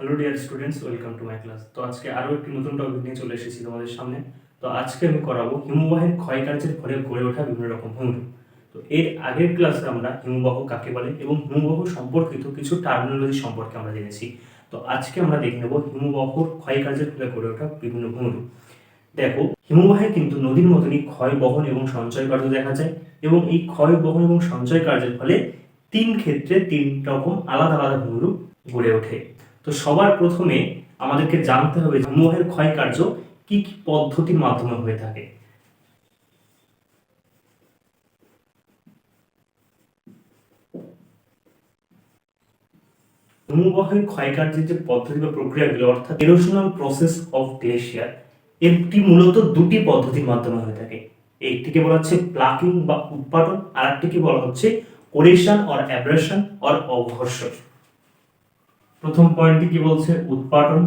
Hello dear students welcome to my class তো আজকে আরও একটি নতুন টপিক নিয়ে চলে এসেছি তোমাদের সামনে। তো আজকে আমি করাবো হিমবাহের ক্ষয়কার্যের ফলে গড়ে ওঠা বিভিন্ন রকম হুমরু তো এর আগের ক্লাসে আমরা হিমবাহ কাকে বলে এবং হিমবাহ সম্পর্কিত কিছু টার্মিনোলজি সম্পর্কে আমরা জেনেছি। তো আজকে আমরা দেখে নেব হিমবাহর ক্ষয়কার্যের ফলে গড়ে ওঠা বিভিন্ন হুমরু দেখো, হিমবাহে কিন্তু নদীর মতনই ক্ষয় বহন এবং সঞ্চয় কার্য দেখা যায় এবং এই ক্ষয় বহন এবং সঞ্চয় কার্যের ফলে তিন ক্ষেত্রে তিন রকম আলাদা আলাদা হুমরু গড়ে ওঠে। তো সবার প্রথমে আমাদেরকে জানতে হবে হিমবাহের ক্ষয় কার্য কি কি পদ্ধতির মাধ্যমে হয়ে থাকে। হিমবাহের ক্ষয়কার্যের যে পদ্ধতি বা প্রক্রিয়াগুলো, অর্থাৎ এরোশনাল প্রসেস অফ গ্লেশিয়ার এটি মূলত দুটি পদ্ধতির মাধ্যমে হয়ে থাকে। একটিকে বলা হচ্ছে প্লাকিং বা উৎপাদন আর একটিকে বলা হচ্ছে কোরেশন অর অ্যাব্রেশন অর অবঘর্ষণ প্রথম পয়েন্টটি কি বলছে? উৎপাদন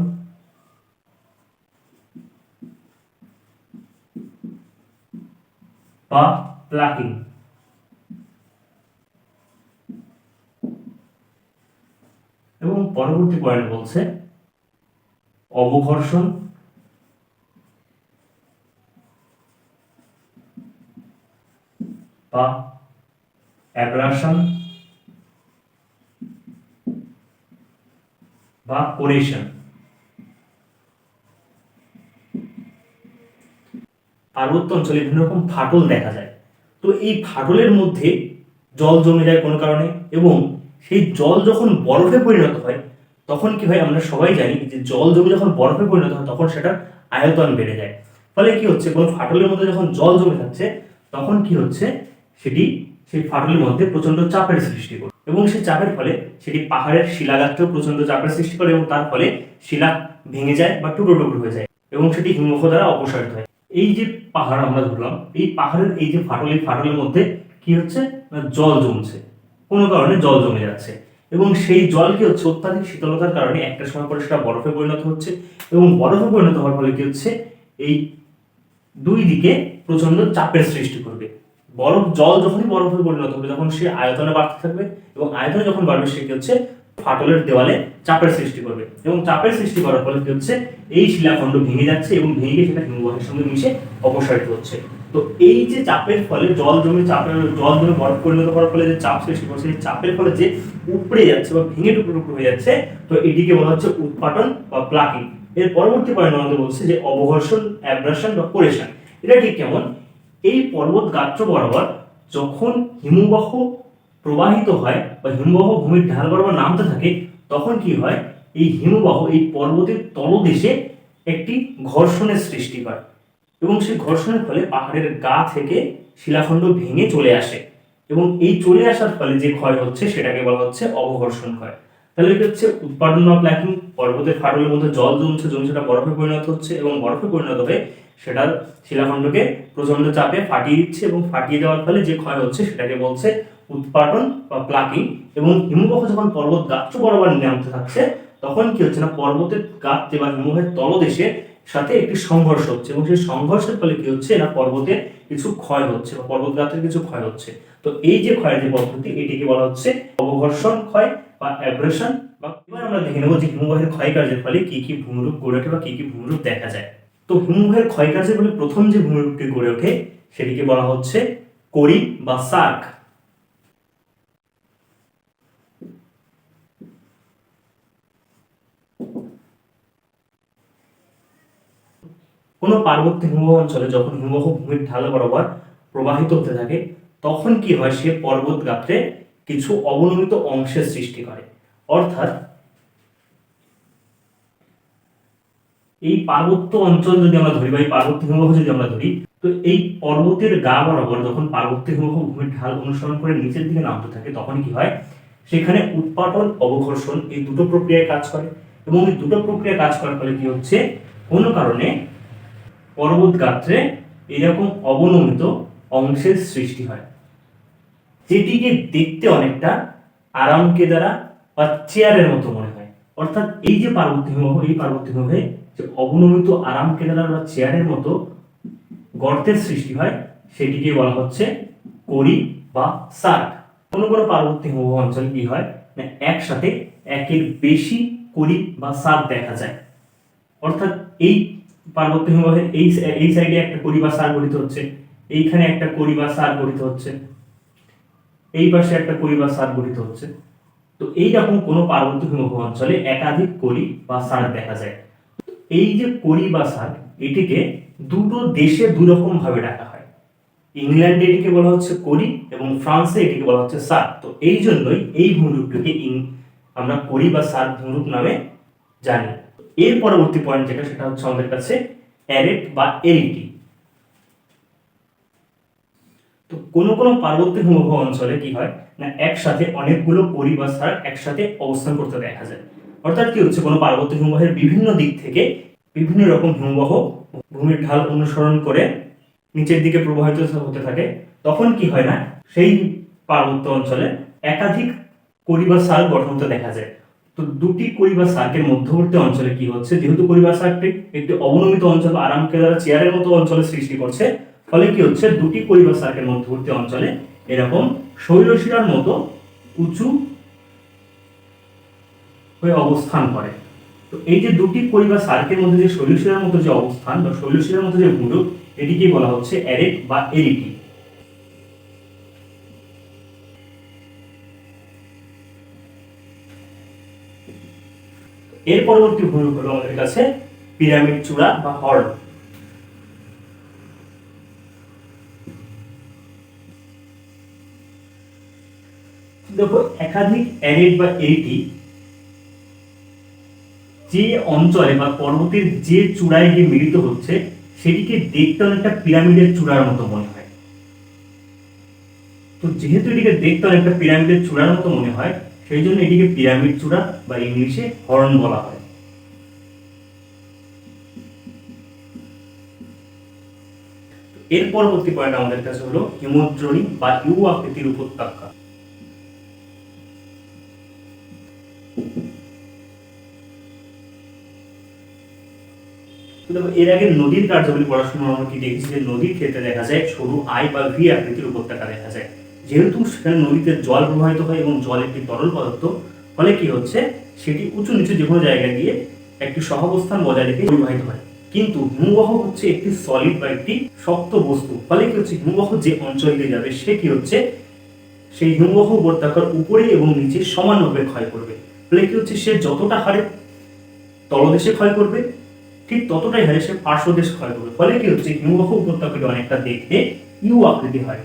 বা প্লাকিং। এবং পরবর্তী পয়েন্ট বলছে অবঘর্ষণ। বা অ্যাব্রাশন বা কোরেশন পার্বত্য অঞ্চলে বিভিন্ন রকম ফাটল দেখা যায়। তো এই ফাটলের মধ্যে জল জমে যায় কোনো কারণে এবং সেই জল যখন বরফে পরিণত হয়, তখন কি হয় আমরা সবাই জানি যে জল জমে যখন বরফে পরিণত হয়, তখন সেটা আয়তন বেড়ে যায়। ফলে কি হচ্ছে? কোনো ফাটলের মধ্যে যখন জল জমে থাকছে, তখন কি হচ্ছে? সেটি সেই ফাটলের মধ্যে প্রচণ্ড চাপের সৃষ্টি করে। এবং সেই চাপের ফলে সেটি পাহাড়ের শিলাগাত্রেও প্রচণ্ড চাপের সৃষ্টি করে এবং তার ফলে শিলা ভেঙে যায় বা টুকরো টুকরো হয়ে যায় এবং সেটি হিমবাহ দ্বারা অপসারিত হয়। এই যে পাহাড় আমরা ধরলাম, এই পাহাড়ের এই যে ফাটল ফাটলের মধ্যে কি হচ্ছে? জল জমছে। কোনো কারণে জল জমে যাচ্ছে। এবং সেই জল কি হচ্ছে অত্যাধিক শীতলতার কারণে একটা সময় পরে সেটা বরফে পরিণত হচ্ছে এবং বরফে পরিণত হওয়ার ফলে কি হচ্ছে? এই দুই দিকে প্রচণ্ড চাপের সৃষ্টি করবে। বরফ, জল যখনই বরফে পরিণত হবে, তখন সে আয়তনে বাড়তে থাকবে এবং আয়তনে যখন বাড়বে, সে কি হচ্ছে? ফাটলের দেওয়ালে চাপের সৃষ্টি করবে। এবং চাপের সৃষ্টি করার ফলে কি হচ্ছে? এই শিলাখণ্ড ভেঙে যাচ্ছে এবং ভেঙে সেটা হিমবাহের সঙ্গে মিশে অপসারিত হচ্ছে। তো এই যে চাপের ফলে জল জমে, চাপের জল জমে বরফ পরিণত করার ফলে যে চাপ সৃষ্টি করছে এই চাপের ফলে যে উপড়ে যাচ্ছে বা ভেঙে টুকরো টুকরো হয়ে যাচ্ছে, তো এটিকে বলা হচ্ছে উৎপাটন বা প্লাকিং। এর পরবর্তী পয়েন্ট আমাদের বলছে যে অবঘর্ষণ অ্যাব্রাশন বা কোরেশন। এটা ঠিক কেমন? এই পর্বত গাত্র বরাবর যখন হিমবাহ প্রবাহিত হয় বা হিমবাহ ভূমির ঢাল বরাবর নামতে থাকে, তখন কি হয়? এই হিমবাহ এই পর্বতের তলদেশে একটি ঘর্ষণের সৃষ্টি হয় এবং সেই ঘর্ষণের ফলে পাহাড়ের গা থেকে শিলাখণ্ড ভেঙে চলে আসে এবং এই চলে আসার ফলে যে ক্ষয় হচ্ছে সেটাকে বলা হচ্ছে অবঘর্ষণ ক্ষয়। তাহলে এটা হচ্ছে? উৎপাদন বা প্ল্যাকিং পর্বতের ফাটলের মধ্যে জল জমছে জমে সেটা বরফে পরিণত হচ্ছে এবং বরফে পরিণত হয়ে সেটার শিলাখণ্ডকে প্রচণ্ড চাপে ফাটিয়ে দিচ্ছে এবং ফাটিয়ে দেওয়ার ফলে যে ক্ষয় হচ্ছে সেটাকে বলছে উৎপাদন বা প্লাকিং এবং হিমবাহ যখন পর্বত গাত্র বরাবর নামতে থাকছে, তখন কি হচ্ছে না, পর্বতের গাত্রে বা হিমবাহের তলদেশে সাথে একটি সংঘর্ষ হচ্ছে এবং সেই সংঘর্ষের ফলে কি হচ্ছে, না পর্বতের কিছু ক্ষয় হচ্ছে বা পর্বত গাত্রের কিছু ক্ষয় হচ্ছে। তো এই যে ক্ষয়ের যে পদ্ধতি, এটিকে বলা হচ্ছে অবঘর্ষণ ক্ষয় বা অ্যাব্রেশন বা এবার আমরা দেখে নেব যে হিমবাহের ক্ষয়কার্যের ফলে কি কি ভূমিরূপ গড়ে ওঠে বা কি কি ভূমিরূপ দেখা যায়। তো হিমবাহের ক্ষয়কার্যের ফলে প্রথম যে ভূমিরূপটি গড়ে ওঠে, সেটিকে বলা হচ্ছে করি বা সার্ক। কোনো পার্বত্য হিমবাহ অঞ্চলে যখন হিমবাহ ভূমির ঢাল বরাবর প্রবাহিত হতে থাকে, তখন কি হয়? সে পর্বত গাত্রে কিছু অবনমিত অংশের সৃষ্টি করে। অর্থাৎ এই পার্বত্য অঞ্চল যদি আমরা ধরি বা এই পার্বত্য হিমবাহ যদি আমরা ধরি, তো এই পর্বতের গা বরাবর যখন পার্বত্য হিমবাহ ভূমির ঢাল অনুসরণ করে নিচের দিকে নামতে থাকে তখন কি হয়? সেখানে উৎপাদন অবঘর্ষণ এই দুটো প্রক্রিয়ায় কাজ করে এবং এই দুটো প্রক্রিয়া কাজ করার ফলে কি হচ্ছে? কোনো কারণে পর্বত গাত্রে এরকম অবনমিত অংশের সৃষ্টি হয়, যেটিকে দেখতে অনেকটা আরামকে দ্বারা বা চেয়ারের মতো মনে হয়। অর্থাৎ এই যে পার্বত্য হিমবাহ এই পার্বত্য হিমবাহে যে অবনমিত আরাম কেদারার বা চেয়ারের মতো গর্তের সৃষ্টি হয়, সেটিকে বলা হচ্ছে করি বা সার্ক। কোনো কোনো পার্বত্য হিমবাহ অঞ্চলে কি হয়? না একসাথে একের বেশি করি বা সার দেখা যায়। অর্থাৎ এই পার্বত্য হিমবাহের এই এই সাইডে একটা করি বা সার গঠিত হচ্ছে, এইখানে একটা করি বা সার গঠিত হচ্ছে, এই পাশে একটা করি বা সার গঠিত হচ্ছে। তো এই রকম কোনো পার্বত্য হিমবাহ অঞ্চলে একাধিক করি বা সার দেখা যায়। এই যে করি বা সার, এটিকে দুটো দেশে দুরকম ভাবে ডাকা হয়। ইংল্যান্ডে এটিকে বলা হচ্ছে করি এবং ফ্রান্সে এটিকে বলা হচ্ছে সার। তো এই জন্যই এই ভূমিরূপটিকে আমরা করি বা সার ভূমিরূপ নামে জানি। এর পরবর্তী পয়েন্ট যেটা, সেটা হচ্ছে আমাদের কাছে অ্যারেট বা এরিটি তো কোন কোন পার্বত্য হিমবাহ অঞ্চলে কি হয়? না, একসাথে অনেকগুলো করি বা সার একসাথে অবস্থান করতে দেখা যায়। অর্থাৎ কি হচ্ছে, কোনো পার্বত্য হিমবাহের বিভিন্ন দিক থেকে বিভিন্ন রকম হিমবাহ ভূমির ঢাল অনুসরণ করে নিচের দিকে প্রবাহিত হতে থাকে। তখন কি হয় না, সেই পার্বত্য অঞ্চলে একাধিক করি বা সার গঠন হতে দেখা যায়। তো দুটি করি বা সার্কের মধ্যবর্তী অঞ্চলে কি হচ্ছে, যেহেতু করি বা সার্কটি একটি অবনমিত অঞ্চল আরাম কেদারা চেয়ারের মতো অঞ্চলে সৃষ্টি করছে, ফলে কি হচ্ছে, দুটি করি বা সার্কের মধ্যবর্তী অঞ্চলে এরকম শৈলশিরার মতো উঁচু হয়ে অবস্থান করে। তো এই যে দুটি করি বা সার্কের মধ্যে যে শৈলশিরার মতো যে অবস্থান বা শৈলশিরার মতো যে ভূরূপ এটিকেই বলা হচ্ছে অ্যারেট বা এরিটি? এর পরবর্তী ভূমিরূপ হলো আমাদের কাছে পিরামিড চূড়া বা হর্ন দেখো একাধিক অ্যারেট বা এরিটি যে অঞ্চলে বা পর্বতের যে চূড়ায় গিয়ে মিলিত হচ্ছে, সেটিকে দেখতে অনেকটা পিরামিডের চূড়ার মতো মনে হয়। তো যেহেতু এটিকে দেখতে অনেকটা পিরামিডের চূড়ার মতো মনে হয়, সেই জন্য এটিকে পিরামিড চূড়া বা ইংলিশে হর্ন বলা হয়। এর পরবর্তী পয়েন্ট আমাদের কাছে হলো হিমদ্রণী বা ইউ আকৃতির উপত্যকা। তো দেখো এর আগে নদীর কার্যাবলী পড়াশোনা আমরা কি দেখেছি? যে নদীর ক্ষেত্রে দেখা যায় সরু আই বা ভি আকৃতির উপত্যকা দেখা যায়। যেহেতু সেখানে নদীতে জল প্রবাহিত হয় এবং জল একটি তরল পদার্থ, ফলে কি হচ্ছে? সেটি উঁচু নিচু যে কোনো জায়গায় গিয়ে একটি সহাবস্থান বজায় রেখে প্রবাহিত হয়। কিন্তু হিমবাহ হচ্ছে একটি সলিড বা একটি শক্ত বস্তু। ফলে কি হচ্ছে? হিমবাহ যে অঞ্চল দিয়ে যাবে, সে কি হচ্ছে? সেই হিমবাহ উপত্যকার উপরে এবং নিচে সমানভাবে ক্ষয় করবে। ফলে কি হচ্ছে? সে যতটা হারে তলদেশে ক্ষয় করবে ঠিক ততটাই হারে সে পার্শ্বদেশ ক্ষয় করবে। ফলে কি হচ্ছে? হিমবাহ উপত্যকাটি অনেকটা দেখতে ইউ আকৃতি হয়।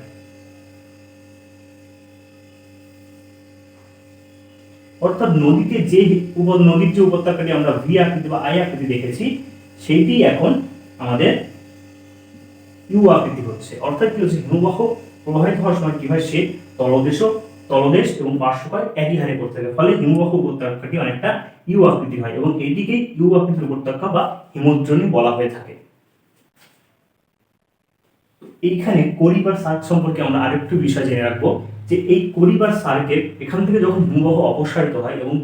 অর্থাৎ নদীতে যে নদীর যে উপত্যকাটি আমরা ভি আকৃতি বা আই আকৃতি দেখেছি, সেইটি এখন আমাদের ইউ আকৃতি হচ্ছে। অর্থাৎ কি হচ্ছে? হিমবাহ প্রবাহিত হওয়ার সময় কি হয়? সে তলদেশ তলদেশ এবং পার্শ্বকায় একই হারে করতে থাকে ফলে হিমবাহ উপত্যকাটি অনেকটা ইউ আকৃতি হয় এবং এটিকে ইউ আকৃতির উপত্যকা বা হিমদ্রণী বলা হয়ে থাকে। এইখানে করিবার সার্ক সম্পর্কে আমরা আরেকটু বিষয় জেনে রাখব যে এই করিবার সার্কের এখান থেকে যখন হিমবাহ অপসারিত হয় এবং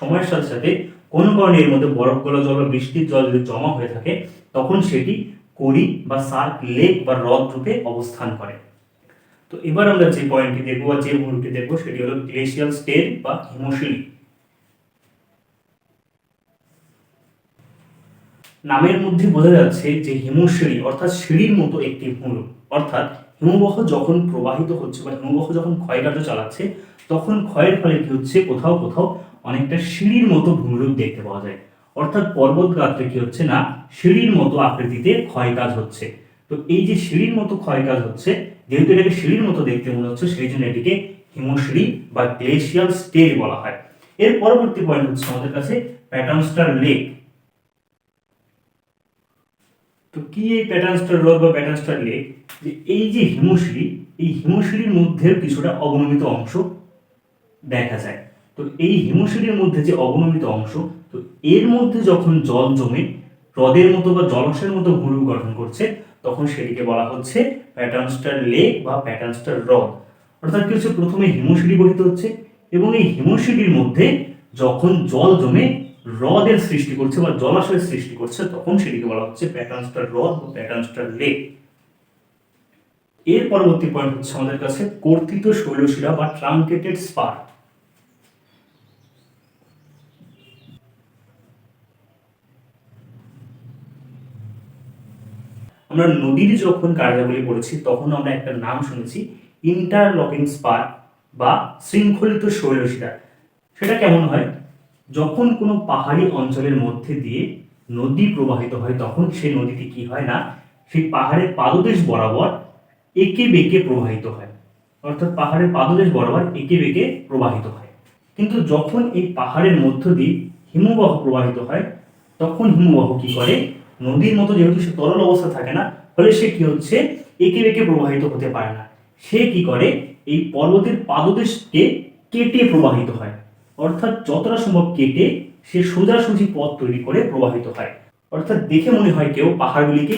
সময়ের সাথে সাথে কোনো কারণে এর মধ্যে বরফ গলা জল বা বৃষ্টির জল যদি জমা হয়ে থাকে, তখন সেটি করি বা সার্ক লেক বা হ্রদ রূপে অবস্থান করে। তো এবার আমরা যে পয়েন্টটি দেখব বা যে ভূমিটি দেখব, সেটি হলো গ্লেশিয়াল স্টেট বা হিমশিলি। নামের মধ্যে বোঝা যাচ্ছে যে হিমশিরি অর্থাৎ সিঁড়ির মতো একটি ভূমিরূপ। অর্থাৎ হিমবাহ যখন প্রবাহিত হচ্ছে বা হিমবাহ যখন ক্ষয়কার্য চালাচ্ছে, তখন ক্ষয়ের ফলে কি হচ্ছে? কোথাও কোথাও অনেকটা সিঁড়ির মতো ভূমিরূপ দেখতে পাওয়া যায়। অর্থাৎ পর্বত গাত্রে কি হচ্ছে না? সিঁড়ির মতো আকৃতিতে ক্ষয় কাজ হচ্ছে। তো এই যে সিঁড়ির মতো ক্ষয় কাজ হচ্ছে, যেহেতু এটাকে সিঁড়ির মতো দেখতে মনে হচ্ছে, সেই জন্য এটিকে হিমশিরি বা গ্লেশিয়াল স্টেজ বলা হয়। এর পরবর্তী পয়েন্ট হচ্ছে আমাদের কাছে প্যাটার্নস্টার লেক তো কি এই প্যাটার্নস্টার হ্রদ বা প্যাটার্নস্টার লেক যে এই যে হিমশিরি এই হিমশিরির মধ্যে কিছুটা অবনমিত অংশ দেখা যায়। তো এই হিমশিরির মধ্যে যে অবনমিত অংশ, তো এর মধ্যে যখন জল জমে, হ্রদের মতো বা জলাশয়ের মতো ভূমি গঠন করছে তখন সেটিকে বলা হচ্ছে প্যাটার্নস্টার লেক বা প্যাটার্নস্টার হ্রদ। অর্থাৎ কি হচ্ছে? প্রথমে হিমশিরি গঠিত হচ্ছে এবং এই হিমশিরির মধ্যে যখন জল জমে হ্রদের সৃষ্টি করছে বা জলাশয়ের সৃষ্টি করছে, তখন সেটিকে বলা হচ্ছে প্যাটার্নস্টার হ্রদ বা প্যাটার্নস্টার লেক। এর পরবর্তী পয়েন্ট হচ্ছে আমাদের কাছে কর্তিত শৈলশিরা বা ট্রাঙ্কেটেড স্পার আমরা নদীর যখন কার্যাবলী পড়েছি, তখন আমরা একটা নাম শুনেছি ইন্টারলকিং স্পার বা শৃঙ্খলিত শৈলশিরা সেটা কেমন হয়? যখন কোনো পাহাড়ি অঞ্চলের মধ্যে দিয়ে নদী প্রবাহিত হয়, তখন সেই নদীটি কি হয় না, সেই পাহাড়ের পাদদেশ বরাবর একে বেঁকে প্রবাহিত হয়। অর্থাৎ পাহাড়ের পাদদেশ বরাবর একে বেঁকে প্রবাহিত হয়। কিন্তু যখন এই পাহাড়ের মধ্য দিয়ে হিমবাহ প্রবাহিত হয়, তখন হিমবাহ কি করে? নদীর মতো যেহেতু সে তরল অবস্থা থাকে না, ফলে সে কি হচ্ছে? একে বেঁকে প্রবাহিত হতে পারে না। সে কি করে? এই পর্বতের পাদদেশকে কেটে প্রবাহিত হয়। অর্থাৎ যতটা সম্ভব কেটে সে সোজাসুজি পথ তৈরি করে প্রবাহিত হয়। অর্থাৎ দেখে মনে হয় কেউ পাহাড়গুলিকে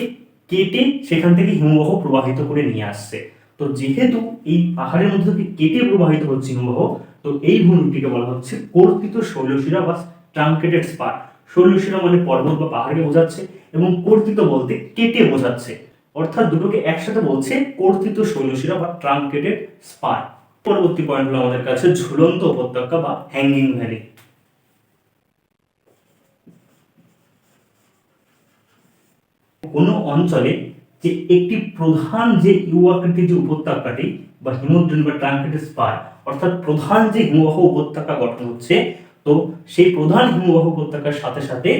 কেটে সেখান থেকে হিমবাহ প্রবাহিত করে নিয়ে আসছে। তো যেহেতু এই পাহাড়ের মধ্যে থেকে কেটে প্রবাহিত হচ্ছে হিমবাহ, তো এই ভূমিটিকে বলা হচ্ছে কর্তিত শৈলশিরা বা ট্রাঙ্কেটেড স্পার। শৈলশিরা মানে পর্বত বা পাহাড়কে বোঝাচ্ছে এবং কর্তিত বলতে কেটে বোঝাচ্ছে। অর্থাৎ দুটোকে একসাথে বলছে কর্তিত শৈলশিরা বা ট্রাঙ্কেটেড স্পার পরবর্তী পয়েন্ট হলো আমাদের কাছে ঝুলন্ত উপত্যকা বা হ্যাঙ্গিং ভ্যালি। কোনো অঞ্চলে যে একটি প্রধান যে ইউ আকৃতির যে উপত্যকাটি বা হিমদ্রোণী বা ট্রাঙ্কেটেড স্পার অর্থাৎ প্রধান যে হিমবাহ উপত্যকা গঠন হচ্ছে তো সেই প্রধান হিমবাহ উপত্যকার সাথে সাথে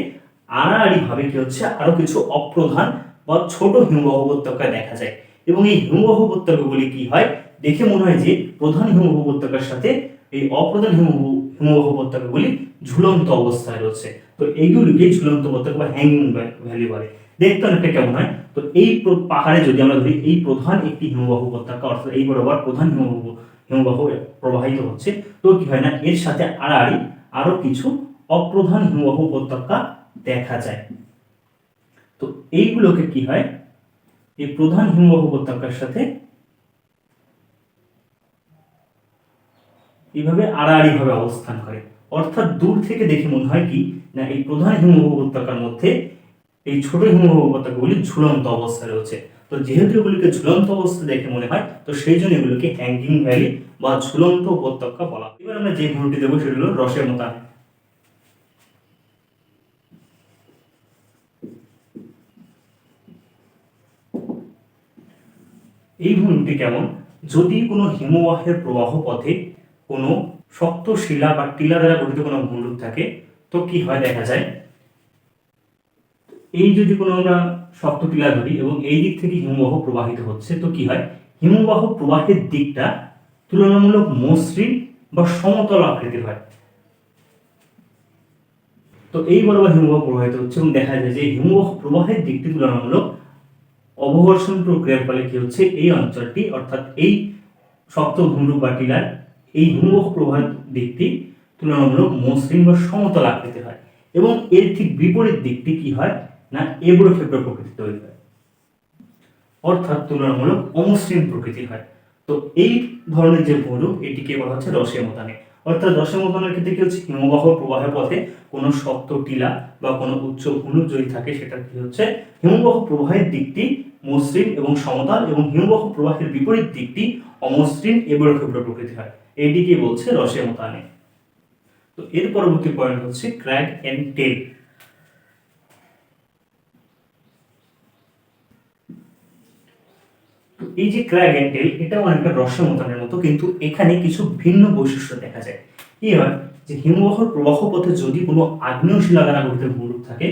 আড়াআড়ি ভাবে কি হচ্ছে? আরও কিছু অপ্রধান বা ছোট হিমবাহ উপত্যকা দেখা যায়। এবং এই হিমবাহ উপত্যকাগুলি কি হয়? দেখে মনে হয় যে প্রধান হিমবাহ উপত্যকার সাথে এই অপ্রধান হিমবাহ হিমবাহ উপত্যকাগুলি ঝুলন্ত অবস্থায় রয়েছে। তো এইগুলিকে ঝুলন্ত উপত্যকা বা হ্যাঙ্গিং ভ্যালি বলে। দেখতে অনেকটা কেমন হয়? তো এই পাহাড়ে যদি আমরা ধরি, এই প্রধান একটি হিমবাহ উপত্যকা, অর্থাৎ এই বরাবর প্রধান হিমবাহ হিমবাহ প্রবাহিত হচ্ছে, তো কি হয় না? এর সাথে আড়াআড়ি আরও কিছু অপ্রধান হিমবাহ উপত্যকা দেখা যায়। তো এইগুলোকে কি হয়? এই প্রধান হিমবাহ উপত্যকার সাথে এইভাবে আড়াআড়ি ভাবে অবস্থান করে। অর্থাৎ দূর থেকে দেখে মনে হয় কি? না, এই প্রধান হিমবাহ উপত্যকার মধ্যে এই ছোট হিমবাহ উপত্যকাগুলি ঝুলন্ত অবস্থায় রয়েছে। তো যেহেতু এগুলিকে ঝুলন্ত অবস্থা দেখে মনে হয়, তো সেই জন্য এগুলোকে হ্যাঙ্গিং ভ্যালি বা ঝুলন্ত উপত্যকা বলা। এবার আমরা যে ভূমিটি দেবো সেটা হলো রসের মোতায়েন এই ভূমিটি কেমন? যদি কোনো হিমবাহের প্রবাহ পথে কোনো শক্ত শিলা বা টিলা দ্বারা গঠিত কোনো ভূমিরূপ থাকে, তো কি হয় দেখা যায়? এই যদি কোনো আমরা শক্ত টিলা ধরি এবং এই দিক থেকে হিমবাহ প্রবাহিত হচ্ছে, তো কি হয়? হিমবাহ প্রবাহের দিকটা তুলনামূলক মসৃণ বা সমতল আকৃতির হয়। তো এই বরাবর হিমবাহ প্রবাহিত হচ্ছে এবং দেখা যায় যে হিমবাহ প্রবাহের দিকটি তুলনামূলক অবঘর্ষণ প্রক্রিয়ার ফলে কি হচ্ছে? এই অঞ্চলটি অর্থাৎ এই শক্ত ভূমিরূপ বা টিলার, এই হিমবাহ প্রবাহের দিকটি তুলনামূলক মসৃণ বা সমতল আকৃতির হয় এবং এর ঠিক বিপরীত দিকটি কি হয়? না এবড়ো খেবড়ো প্রকৃতি তৈরি হয়। অর্থাৎ তুলনামূলক অমসৃণ প্রকৃতির হয়। তো এই ধরনের যে ভূমিরূপ এটিকে বলা হচ্ছে রসে মতানে অর্থাৎ রসে মতানের ক্ষেত্রে কি হচ্ছে? হিমবাহ প্রবাহের পথে কোনো শক্ত টিলা বা কোনো উচ্চ ভূমিরূপ যদি থাকে, সেটা কি হচ্ছে? হিমবাহ প্রবাহের দিকটি মসৃণ এবং সমতল এবং হিমবাহ প্রবাহের বিপরীত দিকটি অমসৃণ এবড়ো খেবড়ো প্রকৃতি হয়। এটিকে বলছে রসে মতানে তো এর পরবর্তী পয়েন্ট হচ্ছে ক্র্যাক এন্ড টেল। এই যে ক্র্যাগ এন্ড টেল এটাও অনেকটা রসমতানের মতো, কিন্তু এখানে কিছু ভিন্ন বৈশিষ্ট্য দেখা যায়। কি হয়? যে হিমবাহর প্রবাহ পথে যদি কোনো আগ্নেয় শিলা দ্বারা গঠিত ভূমিরূপ থাকে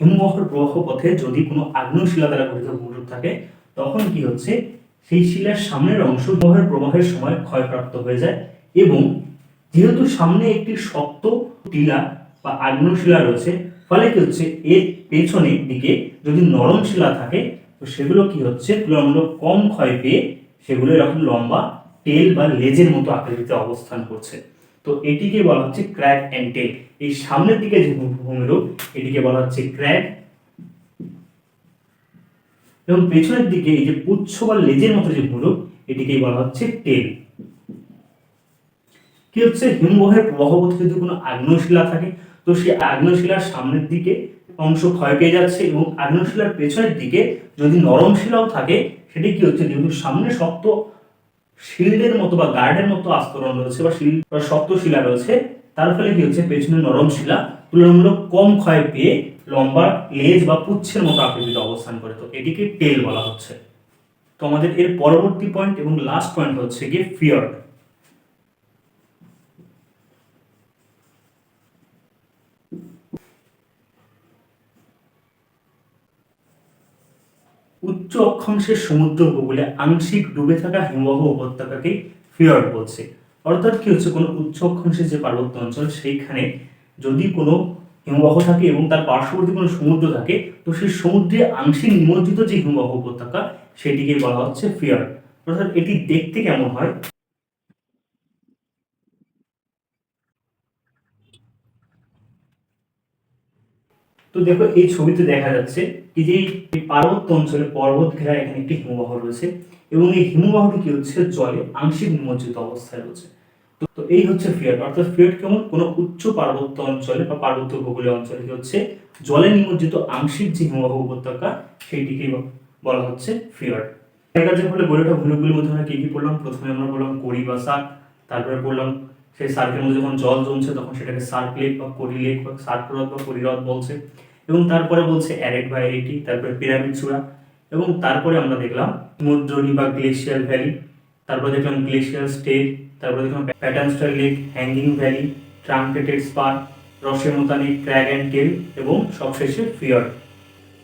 হিমবাহর প্রবাহ পথে যদি কোনো আগ্নেয় গঠিত থাকে, তখন কি হচ্ছে? সেই শিলার সামনের অংশ প্রবাহের সময় ক্ষয়প্রাপ্ত হয়ে যায় এবং যেহেতু সামনে একটি শক্ত টিলা বা আগ্নেয় শিলা রয়েছে ফলে কি হচ্ছে? এর পেছনের দিকে যদি নরম শিলা থাকে, তো সেগুলো কি হচ্ছে? তুলনামূলক কম ক্ষয় পেয়ে সেগুলো এরকম লম্বা টেল বা লেজের মতো আকৃতিতে অবস্থান করছে। তো এটিকে বলা হচ্ছে ক্র্যাক অ্যান্ড টেল। এই সামনের দিকে যে ভূমিরূপ এটিকে বলা হচ্ছে ক্র্যাক। এবং পেছনের দিকে এই যে পুচ্ছ বা লেজের মতো যে ভূমিরূপ এটিকেই বলা হচ্ছে টেল। কি হচ্ছে? হিমবাহের প্রবাহপথে যদি কোনো আগ্নেয় শিলা থাকে? তো সেই আগ্নেয়শিলার সামনের দিকে অংশ ক্ষয় পেয়ে যাচ্ছে এবং আগ্নেয়শিলার পেছনের দিকে যদি নরম শিলাও থাকে, সেটি কি হচ্ছে? যেহেতু সামনে শক্ত শিল্ডের মতো বা গার্ডের মতো আস্তরণ রয়েছে বা শিল্ড বা শক্ত শিলা রয়েছে, তার ফলে কি হচ্ছে? পেছনে নরম শিলা তুলনামূলক কম ক্ষয় পেয়ে লম্বা লেজ বা পুচ্ছের মতো আকৃতিতে অবস্থান করে। তো এটিকে টেল বলা হচ্ছে। তো আমাদের এর পরবর্তী পয়েন্ট এবং লাস্ট পয়েন্ট হচ্ছে গিয়ে ফিয়ার্ড উচ্চ অক্ষাংশের সমুদ্র উপকূলে আংশিক ডুবে থাকা হিমবাহ উপত্যকাকে ফিয়ার্ড বলছে। অর্থাৎ কি হচ্ছে? কোনো উচ্চ অক্ষাংশের যে পার্বত্য অঞ্চল, সেইখানে যদি কোনো হিমবাহ থাকে এবং তার পার্শ্ববর্তী কোনো সমুদ্র থাকে, তো সেই সমুদ্রে আংশিক নিমজ্জিত যে হিমবাহ উপত্যকা সেটিকে বলা হচ্ছে ফিয়ার্ড অর্থাৎ এটি দেখতে কেমন হয়? তো দেখো, এই ছবিতে দেখা যাচ্ছে কি যে এই পার্বত্য অঞ্চলে পর্বত ঘেরা এখানে একটি হিমবাহ রয়েছে এবং এই হিমবাহটি কি হচ্ছে? জলে আংশিক নিমজ্জিত অবস্থায় রয়েছে। তো এই হচ্ছে ফিয়াট অর্থাৎ ফিয়াট কেমন? কোনো উচ্চ পার্বত্য অঞ্চলে বা পার্বত্য উপকূলীয় অঞ্চলে কি হচ্ছে? জলে নিমজ্জিত আংশিক যে হিমবাহ উপত্যকা সেইটিকে বলা হচ্ছে ফিয়াট এর কাছে বলে গড়ে ওঠা ভূমিগুলির মধ্যে আমরা কি কি পড়লাম? প্রথমে আমরা বললাম কড়ি বা তারপরে পড়লাম সেই সার্কের মধ্যে যখন জল জমছে তখন সেটাকে সার্ক লেক বা কড়ি লেক বা সার্ক হ্রদ বা কড়ি হ্রদ বলছে। তারপরে বলছে অ্যারেড ভ্যারাইটি তারপরে পিরামিড চূড়া এবং তারপরে আমরা দেখলাম মুদ্রণী বা গ্লেশিয়ার ভ্যালি তারপরে দেখলাম গ্লেশিয়ার স্টেট তারপরে দেখলাম paternoster lake hanging valley truncated spur roche moutonnee crag and tell এবং সবশেষে ফিয়ার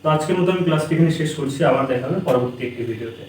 তো আজকের মতো আমি ক্লাসটি এখানে শেষ করছি, আবার দেখা হবে পরবর্তী একটি ভিডিওতে